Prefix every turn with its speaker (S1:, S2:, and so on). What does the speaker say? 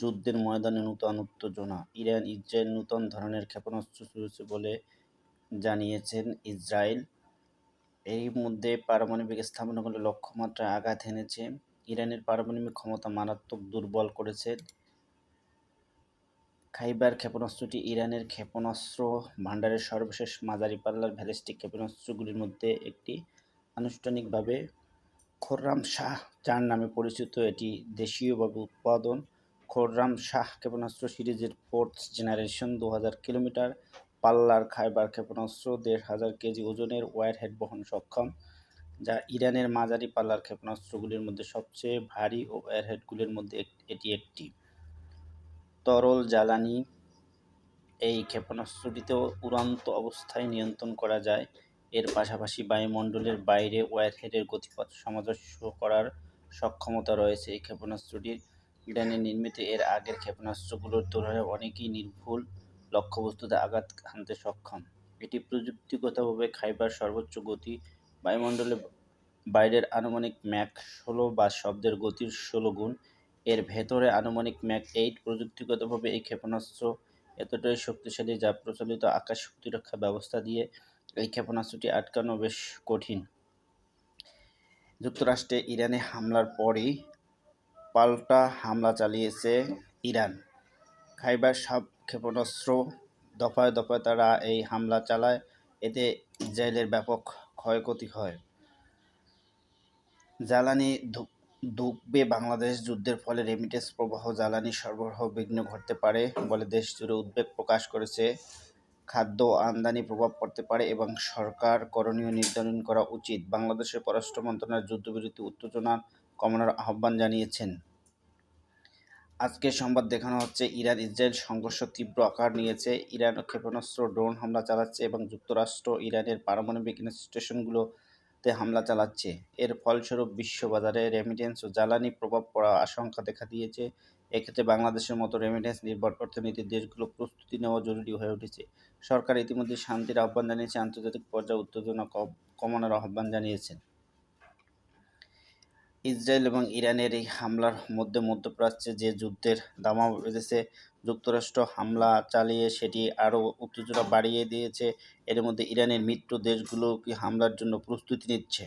S1: যুদ্ধের ময়দানে নূতন উত্তেজনা। ইরান ইসরায়েল নূতন ধরনের ক্ষেপণাস্ত্র ছুড়েছে বলে জানিয়েছেন ইসরায়েল। এর মধ্যে পারমাণবিক স্থাপনাগুলো লক্ষ্যমাত্রায় আঘাত এনেছে। ইরানের পারমাণবিক ক্ষমতা মারাত্মক দুর্বল করেছে। খাইবার ক্ষেপণাস্ত্রটি ইরানের ক্ষেপণাস্ত্র ভাণ্ডারের সর্বশেষ মাঝারি পাল্লার ব্যালিস্টিক ক্ষেপণাস্ত্রগুলির মধ্যে একটি। আনুষ্ঠানিকভাবে খোররাম শাহ, যার নামে পরিচিত এটি দেশীয়ভাবে উৎপাদন খোররাম শাহ ক্ষেপণাস্ত্র সিরিজের ফোর্থ জেনারেশন দু হাজার কিলোমিটার, পাল্লার খাইবার ক্ষেপণাস্ত্র দেড় হাজার কেজি ওজনের ওয়ারহেড বহন সক্ষম, যা ইরানের মাঝারি পাল্লার ক্ষেপণাস্ত্রগুলির মধ্যে সবচেয়ে ভারী ও ওয়ারহেডগুলির মধ্যে এটি একটি। তরল জ্বালানি, এই ক্ষেপণাস্ত্রটিতেও উড়ান্ত অবস্থায় নিয়ন্ত্রণ করা যায়। এর পাশাপাশি বায়ুমণ্ডলের বাইরে ওয়ারহেডের গতিপথ সামঞ্জস্য করার সক্ষমতা রয়েছে এই ক্ষেপণাস্ত্রটির। ইরানের নির্মিত এর আগের ক্ষেপণাস্ত্রগুলোর তুলনায় অনেকই নির্ভুল লক্ষ্যবস্তুতে আঘাত হানতে সক্ষম। এটি প্রযুক্তিগতভাবে খাইবার সর্বোচ্চ গতি, বায়ুমণ্ডলে বাইরের আনুমানিক ম্যাক ষোলো বা শব্দের গতির ষোলো গুণ, এর ভেতরে আনুমানিক ম্যাক এইট প্রযুক্তিগতভাবে এই ক্ষেপণাস্ত্র এতটাই শক্তিশালী যা প্রচলিত আকাশ প্রতিরক্ষা ব্যবস্থা দিয়ে এই ক্ষেপণাস্ত্রটি আটকানো বেশ কঠিন। যুক্তরাষ্ট্রে ইরানে হামলার পরই পাল্টা হামলা চালিয়েছে ইরান। খাইবার সাব ক্ষেপণাস্ত্র দফায় দফায় তারা এই হামলা চালায়, এতে ইসরায়েলের ব্যাপক ক্ষয়ক্ষতি হয়। জ্বালানি ডুববে বাংলাদেশ যুদ্ধের ফলে রেমিটেন্স প্রবাহ, জ্বালানি সরবরাহ বিঘ্ন ঘটতে পারে বলে দেশ জুড়ে উদ্বেগ প্রকাশ করেছে। খাদ্য আমদানি প্রভাব পড়তে পারে এবং সরকার করণীয় নির্ধারণ করা উচিত। বাংলাদেশের পররাষ্ট্র মন্ত্রণালয় যুদ্ধবিরতি উত্তেজনা কমানোর আহ্বান জানিয়েছেন। আজকে সংবাদ দেখানো হচ্ছে, ইরান ইসরায়েল সংঘর্ষ তীব্র আকার নিয়েছে। ইরান ক্ষেপণাস্ত্র, ড্রোন হামলা চালাচ্ছে এবং যুক্তরাষ্ট্র ইরানের পারমাণবিক স্টেশনগুলোতে হামলা চালাচ্ছে। এর ফলস্বরূপ বিশ্ববাজারে রেমিটেন্স ও জ্বালানি প্রভাব পড়ার আশঙ্কা দেখা দিয়েছে। এক্ষেত্রে বাংলাদেশের মতো রেমিটেন্স নির্ভর অর্থনীতির দেশগুলো প্রস্তুতি নেওয়া জরুরি হয়ে উঠেছে। সরকার ইতিমধ্যে শান্তির আহ্বান জানিয়েছে, আন্তর্জাতিক পর্যায়ে উত্তেজনা কমানোর আহ্বান জানিয়েছেন। ইসরায়েল এবং ইরানের এই হামলার মধ্যে মধ্যপ্রাচ্যে যে যুদ্ধের দামা বেঁধেছে যুক্তরাষ্ট্র হামলা চালিয়ে সেটি আরও উত্তেজনা বাড়িয়ে দিয়েছে। এর মধ্যে ইরানের মিত্র দেশগুলো কি হামলার জন্য প্রস্তুতি নিচ্ছে?